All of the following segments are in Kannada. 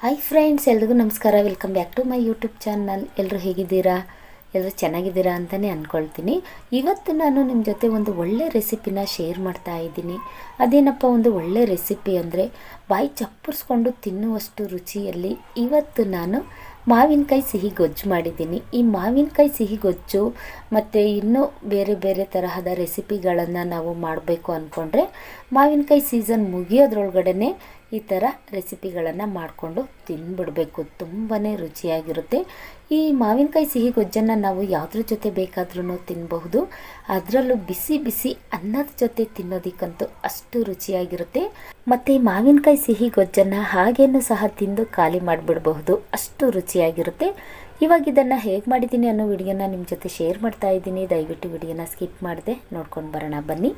ಹಾಯ್ ಫ್ರೆಂಡ್ಸ್ ಎಲ್ರಿಗೂ ನಮಸ್ಕಾರ. Welcome back to my YouTube channel ಎಲ್ಲರೂ ಹೇಗಿದ್ದೀರಾ? ಎಲ್ಲರೂ ಚೆನ್ನಾಗಿದ್ದೀರಾ ಅಂತಲೇ ಅಂದ್ಕೊಳ್ತೀನಿ ಇವತ್ತು ನಾನು ನಿಮ್ಮ ಜೊತೆ ಒಂದು ಒಳ್ಳೆ ರೆಸಿಪಿನ ಶೇರ್ ಮಾಡ್ತಾ ಇದ್ದೀನಿ. ಅದೇನಪ್ಪ, ಒಂದು ಒಳ್ಳೆ ರೆಸಿಪಿ ಅಂದರೆ ಬಾಯಿ ಚಪ್ಪರಿಸ್ಕೊಂಡು ತಿನ್ನುವಷ್ಟು ರುಚಿಯಲ್ಲಿ ಇವತ್ತು ನಾನು ಮಾವಿನಕಾಯಿ ಸಿಹಿ ಗೊಜ್ಜು ಮಾಡಿದ್ದೀನಿ. ಈ ಮಾವಿನಕಾಯಿ ಸಿಹಿ ಗೊಜ್ಜು ಮತ್ತು ಇನ್ನೂ ಬೇರೆ ಬೇರೆ ತರಹದ ರೆಸಿಪಿಗಳನ್ನು ನಾವು ಮಾಡಬೇಕು ಅಂದ್ಕೊಂಡ್ರೆ ಮಾವಿನಕಾಯಿ ಸೀಸನ್ ಮುಗಿಯೋದ್ರೊಳಗಡೆ ಈ ಥರ ರೆಸಿಪಿಗಳನ್ನು ಮಾಡಿಕೊಂಡು ತಿನ್ಬಿಡಬೇಕು. ತುಂಬಾ ರುಚಿಯಾಗಿರುತ್ತೆ. ಈ ಮಾವಿನಕಾಯಿ ಸಿಹಿ ಗೊಜ್ಜನ್ನು ನಾವು ಯಾವುದ್ರ ಜೊತೆ ಬೇಕಾದ್ರೂ ತಿನ್ನಬಹುದು ಅದರಲ್ಲೂ ಬಿಸಿ ಬಿಸಿ ಅನ್ನದ ಜೊತೆ ತಿನ್ನೋದಕ್ಕಂತೂ ಅಷ್ಟು ರುಚಿಯಾಗಿರುತ್ತೆ. ಮತ್ತು ಮಾವಿನಕಾಯಿ ಸಿಹಿ ಗೊಜ್ಜನ್ನು ಹಾಗೇನೂ ಸಹ ತಿಂದು ಖಾಲಿ ಮಾಡಿಬಿಡಬಹುದು. ಅಷ್ಟು ರುಚಿಯಾಗಿರುತ್ತೆ. ಇವಾಗ ಇದನ್ನು ಹೇಗೆ ಮಾಡಿದ್ದೀನಿ ಅನ್ನೋ ವಿಡಿಯೋನ ನಿಮ್ಮ ಜೊತೆ ಶೇರ್ ಮಾಡ್ತಾ ಇದ್ದೀನಿ. ದಯವಿಟ್ಟು ವಿಡಿಯೋನ ಸ್ಕಿಪ್ ಮಾಡಿದೆ ನೋಡ್ಕೊಂಡು ಬರೋಣ ಬನ್ನಿ.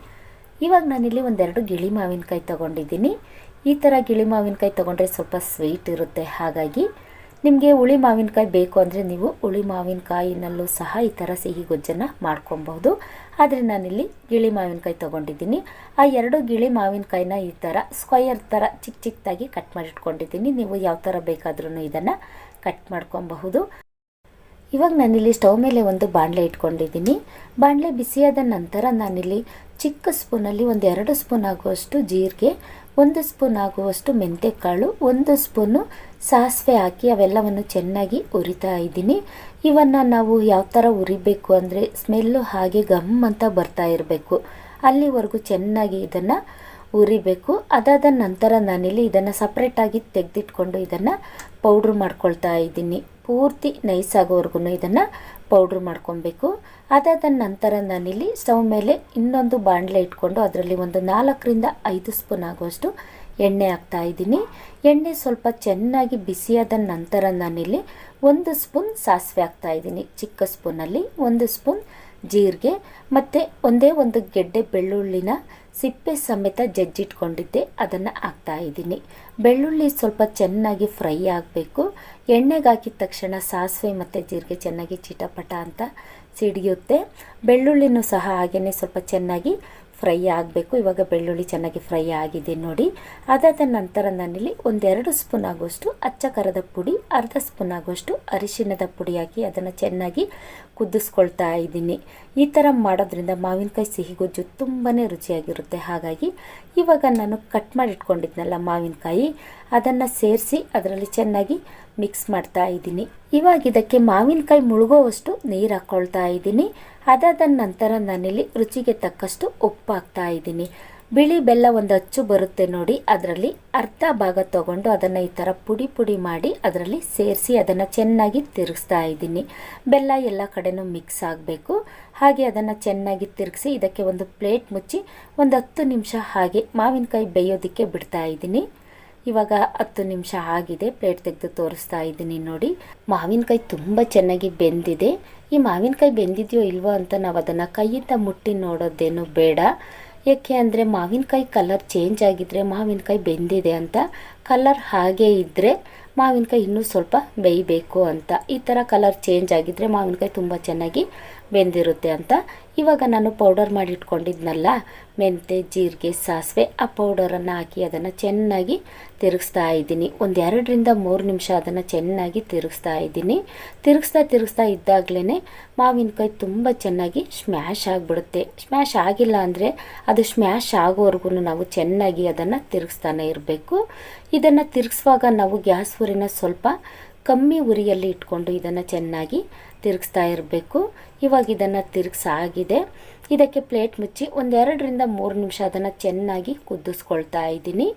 ಇವಾಗ ನಾನಿಲ್ಲಿ ಒಂದೆರಡು ಗಿಳಿ ಮಾವಿನಕಾಯಿ ತೊಗೊಂಡಿದ್ದೀನಿ. ಈ ಥರ ಗಿಳಿ ಮಾವಿನಕಾಯಿ ತೊಗೊಂಡ್ರೆ ಸ್ವಲ್ಪ ಸ್ವೀಟ್ ಇರುತ್ತೆ. ಹಾಗಾಗಿ ನಿಮಗೆ ಹುಳಿ ಮಾವಿನಕಾಯಿ ಬೇಕು ಅಂದರೆ ನೀವು ಹುಳಿ ಮಾವಿನಕಾಯಿನಲ್ಲೂ ಸಹ ಈ ಥರ ಸಿಹಿ ಗೊಜ್ಜನ್ನು ಮಾಡ್ಕೊಬಹುದು. ಆದರೆ ನಾನಿಲ್ಲಿ ಗಿಳಿ ಮಾವಿನಕಾಯಿ ತೊಗೊಂಡಿದ್ದೀನಿ. ಆ ಎರಡು ಗಿಳಿ ಮಾವಿನಕಾಯಿನ ಈ ಥರ ಸ್ಕ್ವಯರ್ ಥರ ಚಿಕ್ಕ ಚಿಕ್ಕದಾಗಿ ಕಟ್ ಮಾಡಿಟ್ಕೊಂಡಿದ್ದೀನಿ. ನೀವು ಯಾವ ಥರ ಬೇಕಾದ್ರೂ ಇದನ್ನು ಕಟ್ ಮಾಡ್ಕೊಬಹುದು. ಇವಾಗ ನಾನಿಲ್ಲಿ ಸ್ಟವ್ ಮೇಲೆ ಒಂದು ಬಾಣಲೆ ಇಟ್ಕೊಂಡಿದ್ದೀನಿ. ಬಾಣಲೆ ಬಿಸಿಯಾದ ನಂತರ ನಾನಿಲ್ಲಿ ಚಿಕ್ಕ ಸ್ಪೂನಲ್ಲಿ ಒಂದು ಎರಡು ಸ್ಪೂನ್ ಆಗುವಷ್ಟು ಜೀರಿಗೆ ಒಂದು ಸ್ಪೂನ್ ಆಗುವಷ್ಟು ಮೆಂತ್ಯಕಾಳು ಒಂದು ಸ್ಪೂನು ಸಾಸಿವೆ ಹಾಕಿ ಅವೆಲ್ಲವನ್ನು ಚೆನ್ನಾಗಿ ಉರಿತಾ ಇದ್ದೀನಿ. ಇವನ್ನು ನಾವು ಯಾವ ಥರ ಉರಿಬೇಕು ಅಂದರೆ ಸ್ಮೆಲ್ಲು ಹಾಗೆ ಗಮ್ ಅಂತ ಬರ್ತಾ ಇರಬೇಕು. ಅಲ್ಲಿವರೆಗೂ ಚೆನ್ನಾಗಿ ಇದನ್ನು ಉರಿಬೇಕು ಅದಾದ ನಂತರ ನಾನಿಲ್ಲಿ ಇದನ್ನು ಸಪ್ರೇಟಾಗಿ ತೆಗೆದಿಟ್ಕೊಂಡು ಇದನ್ನು ಪೌಡ್ರ್ ಮಾಡ್ಕೊಳ್ತಾ ಇದ್ದೀನಿ. ಪೂರ್ತಿ ನೈಸ್ ಆಗೋವರೆಗೂ ಇದನ್ನು ಪೌಡ್ರ್ ಮಾಡ್ಕೊಬೇಕು. ಅದಾದ ನಂತರ ನಾನಿಲ್ಲಿ ಸ್ಟವ್ ಮೇಲೆ ಇನ್ನೊಂದು ಬಾಣಲೆ ಇಟ್ಕೊಂಡು ಅದರಲ್ಲಿ ಒಂದು ನಾಲ್ಕರಿಂದ ಐದು ಸ್ಪೂನ್ ಆಗುವಷ್ಟು ಎಣ್ಣೆ ಹಾಕ್ತಾ ಇದ್ದೀನಿ. ಎಣ್ಣೆ ಸ್ವಲ್ಪ ಚೆನ್ನಾಗಿ ಬಿಸಿಯಾದ ನಂತರ ನಾನಿಲ್ಲಿ ಒಂದು ಸ್ಪೂನ್ ಸಾಸಿವೆ ಹಾಕ್ತಾ ಇದ್ದೀನಿ. ಚಿಕ್ಕ ಸ್ಪೂನಲ್ಲಿ ಒಂದು ಸ್ಪೂನ್ ಜೀರಿಗೆ ಮತ್ತು ಒಂದೇ ಒಂದು ಗೆಡ್ಡೆ ಬೆಳ್ಳುಳ್ಳಿನ ಸಿಪ್ಪೆ ಸಮೇತ ಜಜ್ಜಿಟ್ಕೊಂಡಿದ್ದೆ, ಅದನ್ನು ಹಾಕ್ತಾ ಇದ್ದೀನಿ. ಬೆಳ್ಳುಳ್ಳಿ ಸ್ವಲ್ಪ ಚೆನ್ನಾಗಿ ಫ್ರೈ ಆಗಬೇಕು. ಎಣ್ಣೆಗೆ ಹಾಕಿದ ತಕ್ಷಣ ಸಾಸಿವೆ ಮತ್ತು ಜೀರಿಗೆ ಚೆನ್ನಾಗಿ ಚಿಟಪಟ ಅಂತ ಸಿಡಿಯುತ್ತೆ. ಬೆಳ್ಳುಳ್ಳಿನೂ ಸಹ ಹಾಗೆಯೇ ಸ್ವಲ್ಪ ಚೆನ್ನಾಗಿ ಫ್ರೈ ಆಗಬೇಕು. ಇವಾಗ ಬೆಳ್ಳುಳ್ಳಿ ಚೆನ್ನಾಗಿ ಫ್ರೈ ಆಗಿದೆ ನೋಡಿ. ಅದಾದ ನಂತರ ನಾನಿಲ್ಲಿ ಒಂದೆರಡು ಸ್ಪೂನ್ ಆಗುವಷ್ಟು ಅಚ್ಚ ಖಾರದ ಪುಡಿ, ಅರ್ಧ ಸ್ಪೂನ್ ಆಗುವಷ್ಟು ಅರಿಶಿಣದ ಪುಡಿ ಹಾಕಿ ಅದನ್ನು ಚೆನ್ನಾಗಿ ಕುದಿಸ್ಕೊಳ್ತಾ ಇದ್ದೀನಿ. ಈ ಥರ ಮಾಡೋದ್ರಿಂದ ಮಾವಿನಕಾಯಿ ಸಿಹಿ ಗೊಜ್ಜು ತುಂಬಾ ರುಚಿಯಾಗಿರುತ್ತೆ. ಹಾಗಾಗಿ ಇವಾಗ ನಾನು ಕಟ್ ಮಾಡಿಟ್ಕೊಂಡಿದ್ನಲ್ಲ ಮಾವಿನಕಾಯಿ ಅದನ್ನು ಸೇರಿಸಿ ಅದರಲ್ಲಿ ಚೆನ್ನಾಗಿ ಮಿಕ್ಸ್ ಮಾಡ್ತಾ ಇದ್ದೀನಿ. ಇವಾಗ ಇದಕ್ಕೆ ಮಾವಿನಕಾಯಿ ಮುಳುಗೋವಷ್ಟು ನೀರು ಹಾಕ್ಕೊಳ್ತಾ ಇದ್ದೀನಿ. ಅದಾದ ನಂತರ ನಾನಿಲ್ಲಿ ರುಚಿಗೆ ತಕ್ಕಷ್ಟು ಉಪ್ಪು ಹಾಕ್ತಾ ಇದ್ದೀನಿ. ಬಿಳಿ ಬೆಲ್ಲ ಒಂದು ಅಚ್ಚು ಬರುತ್ತೆ ನೋಡಿ, ಅದರಲ್ಲಿ ಅರ್ಧ ಭಾಗ ತಗೊಂಡು ಅದನ್ನು ಈ ಥರ ಪುಡಿ ಪುಡಿ ಮಾಡಿ ಅದರಲ್ಲಿ ಸೇರಿಸಿ ಅದನ್ನು ಚೆನ್ನಾಗಿ ತಿರುಗಿಸ್ತಾ ಇದ್ದೀನಿ. ಬೆಲ್ಲ ಎಲ್ಲ ಕಡೆನೂ ಮಿಕ್ಸ್ ಆಗಬೇಕು. ಹಾಗೆ ಅದನ್ನು ಚೆನ್ನಾಗಿ ತಿರುಗಿಸಿ ಇದಕ್ಕೆ ಒಂದು ಪ್ಲೇಟ್ ಮುಚ್ಚಿ ಒಂದು ಹತ್ತು ನಿಮಿಷ ಹಾಗೆ ಮಾವಿನಕಾಯಿ ಬೇಯೋದಕ್ಕೆ ಬಿಡ್ತಾ ಇದ್ದೀನಿ. ಇವಾಗ ಹತ್ತು ನಿಮಿಷ ಆಗಿದೆ ಪ್ಲೇಟ್ ತೆಗೆದು ತೋರಿಸ್ತಾ ಇದ್ದೀನಿ ನೋಡಿ. ಮಾವಿನಕಾಯಿ ತುಂಬ ಚೆನ್ನಾಗಿ ಬೆಂದಿದೆ. ಈ ಮಾವಿನಕಾಯಿ ಬೆಂದಿದೆಯೋ ಇಲ್ವೋ ಅಂತ ನಾವು ಅದನ್ನು ಕೈಯಿಂದ ಮುಟ್ಟಿ ನೋಡೋದೇನು ಬೇಡ. ಏಕೆ ಅಂದರೆ ಮಾವಿನಕಾಯಿ ಕಲರ್ ಚೇಂಜ್ ಆಗಿದ್ದರೆ ಮಾವಿನಕಾಯಿ ಬೆಂದಿದೆ ಅಂತ ಕಲರ್ ಹಾಗೇ ಇದ್ದರೆ ಮಾವಿನಕಾಯಿ ಇನ್ನೂ ಸ್ವಲ್ಪ ಬೇಯಬೇಕು ಅಂತ. ಈ ಥರ ಕಲರ್ ಚೇಂಜ್ ಆಗಿದ್ದರೆ ಮಾವಿನಕಾಯಿ ತುಂಬ ಚೆನ್ನಾಗಿ ಬೆಂದಿರುತ್ತೆ ಅಂತ. ಇವಾಗ ನಾನು ಪೌಡರ್ ಮಾಡಿ ಇಟ್ಕೊಂಡಿದ್ನಲ್ಲ ಮೆಂತೆ, ಜೀರಿಗೆ, ಸಾಸಿವೆ, ಆ ಪೌಡರನ್ನು ಹಾಕಿ ಅದನ್ನು ಚೆನ್ನಾಗಿ ತಿರುಗಿಸ್ತಾ ಇದ್ದೀನಿ. ಒಂದು ಎರಡರಿಂದ ಮೂರು ನಿಮಿಷ ಅದನ್ನು ಚೆನ್ನಾಗಿ ತಿರುಗಿಸ್ತಾ ಇದ್ದೀನಿ. ತಿರುಗಿಸ್ತಾ ತಿರುಗಿಸ್ತಾ ಇದ್ದಾಗಲೇ ಮಾವಿನಕಾಯಿ ತುಂಬ ಚೆನ್ನಾಗಿ ಸ್ಮ್ಯಾಶ್ ಆಗಿಬಿಡುತ್ತೆ. ಸ್ಮ್ಯಾಶ್ ಆಗಿಲ್ಲ ಅಂದರೆ ಅದು ಸ್ಮ್ಯಾಶ್ ಆಗೋವರೆಗೂ ನಾವು ಚೆನ್ನಾಗಿ ಅದನ್ನು ತಿರುಗಿಸ್ತಾನೆ ಇರಬೇಕು. ಇದನ್ನು ತಿರುಗಿಸುವಾಗ ನಾವು ಗ್ಯಾಸ್ ಊರಿನ ಸ್ವಲ್ಪ ಕಮ್ಮಿ ಉರಿಯಲ್ಲಿ ಇಟ್ಕೊಂಡು ಇದನ್ನು ಚೆನ್ನಾಗಿ ತಿರುಗಿಸ್ತಾ ಇರಬೇಕು. ಇವಾಗ ಇದನ್ನು ತಿರುಗಿಸಾಗಿದೆ. ಇದಕ್ಕೆ ಪ್ಲೇಟ್ ಮುಚ್ಚಿ ಒಂದೆರಡರಿಂದ ಮೂರು ನಿಮಿಷ ಅದನ್ನು ಚೆನ್ನಾಗಿ ಕುದಿಸ್ಕೊಳ್ತಾ ಇದ್ದೀನಿ.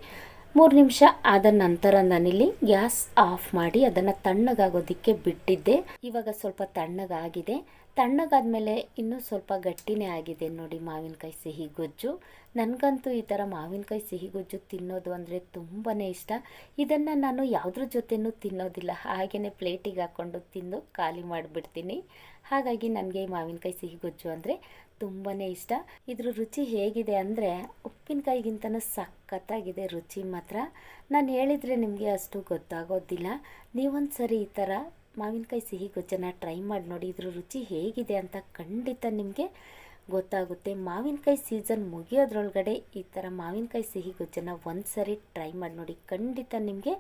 ಮೂರು ನಿಮಿಷ ಆದ ನಂತರ ನಾನಿಲ್ಲಿ ಗ್ಯಾಸ್ ಆಫ್ ಮಾಡಿ ಅದನ್ನು ತಣ್ಣಗಾಗೋದಕ್ಕೆ ಬಿಟ್ಟಿದ್ದೆ. ಇವಾಗ ಸ್ವಲ್ಪ ತಣ್ಣಗಾಗಿದೆ. ತಣ್ಣಗಾದ್ಮೇಲೆ ಇನ್ನೂ ಸ್ವಲ್ಪ ಗಟ್ಟಿನೇ ಆಗಿದೆ ನೋಡಿ ಮಾವಿನಕಾಯಿ ಸಿಹಿ ಗೊಜ್ಜು. ನನಗಂತೂ ಈ ಥರ ಮಾವಿನಕಾಯಿ ಸಿಹಿ ಗೊಜ್ಜು ತಿನ್ನೋದು ಅಂದರೆ ತುಂಬಾ ಇಷ್ಟ. ಇದನ್ನು ನಾನು ಯಾವುದ್ರ ಜೊತೆನೂ ತಿನ್ನೋದಿಲ್ಲ. ಹಾಗೆಯೇ ಪ್ಲೇಟಿಗೆ ಹಾಕ್ಕೊಂಡು ತಿಂದು ಖಾಲಿ ಮಾಡಿಬಿಡ್ತೀನಿ. ಹಾಗಾಗಿ ನನಗೆ ಈ ಮಾವಿನಕಾಯಿ ಸಿಹಿ ಗೊಜ್ಜು ಅಂದರೆ ತುಂಬಾ ಇಷ್ಟ. ಇದ್ರ ರುಚಿ ಹೇಗಿದೆ ಅಂದರೆ ಉಪ್ಪಿನಕಾಯಿಗಿಂತನೂ ಸಖತ್ತಾಗಿದೆ ರುಚಿ ಮಾತ್ರ. ನಾನು ಹೇಳಿದರೆ ನಿಮಗೆ ಅಷ್ಟು ಗೊತ್ತಾಗೋದಿಲ್ಲ. ನೀವೊಂದು ಸರಿ ಈ ಥರ ಮಾವಿನಕಾಯಿ ಸಿಹಿ ಗೊಜ್ಜನ್ನು ಟ್ರೈ ಮಾಡಿ ನೋಡಿ, ಇದ್ರ ರುಚಿ ಹೇಗಿದೆ ಅಂತ ಖಂಡಿತ ನಿಮಗೆ ಗೊತ್ತಾಗುತ್ತೆ. ಮಾವಿನಕಾಯಿ ಸೀಸನ್ ಮುಗಿಯೋದ್ರೊಳಗಡೆ ಈ ಥರ ಮಾವಿನಕಾಯಿ ಸಿಹಿ ಗೊಜ್ಜನ್ನು ಒಂದು ಸರಿ ಟ್ರೈ ಮಾಡಿ ನೋಡಿ, ಖಂಡಿತ ನಿಮಗೆ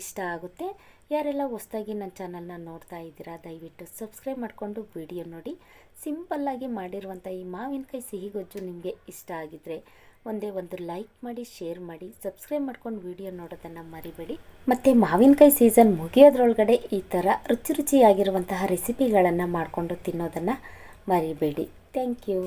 ಇಷ್ಟ ಆಗುತ್ತೆ. ಯಾರೆಲ್ಲ ಹೊಸ್ದಾಗಿ ನನ್ನ ಚಾನಲ್ನ ನೋಡ್ತಾ ಇದ್ದೀರಾ, ದಯವಿಟ್ಟು ಸಬ್ಸ್ಕ್ರೈಬ್ ಮಾಡಿಕೊಂಡು ವಿಡಿಯೋ ನೋಡಿ. ಸಿಂಪಲ್ಲಾಗಿ ಮಾಡಿರುವಂಥ ಈ ಮಾವಿನಕಾಯಿ ಸಿಹಿ ಗೊಜ್ಜು ನಿಮಗೆ ಇಷ್ಟ ಆಗಿದ್ರೆ ಒಂದೇ ಒಂದು ಲೈಕ್ ಮಾಡಿ ಶೇರ್ ಮಾಡಿ ಸಬ್ಸ್ಕ್ರೈಬ್ ಮಾಡ್ಕೊಂಡು ವಿಡಿಯೋ ನೋಡೋದನ್ನು ಮರಿಬೇಡಿ. ಮತ್ತು ಮಾವಿನಕಾಯಿ ಸೀಸನ್ ಮುಗಿಯೋದ್ರೊಳಗಡೆ ಈ ಥರ ರುಚಿ ರುಚಿಯಾಗಿರುವಂತಹ ರೆಸಿಪಿಗಳನ್ನು ಮಾಡಿಕೊಂಡು ತಿನ್ನೋದನ್ನು ಮರಿಬೇಡಿ. Thank you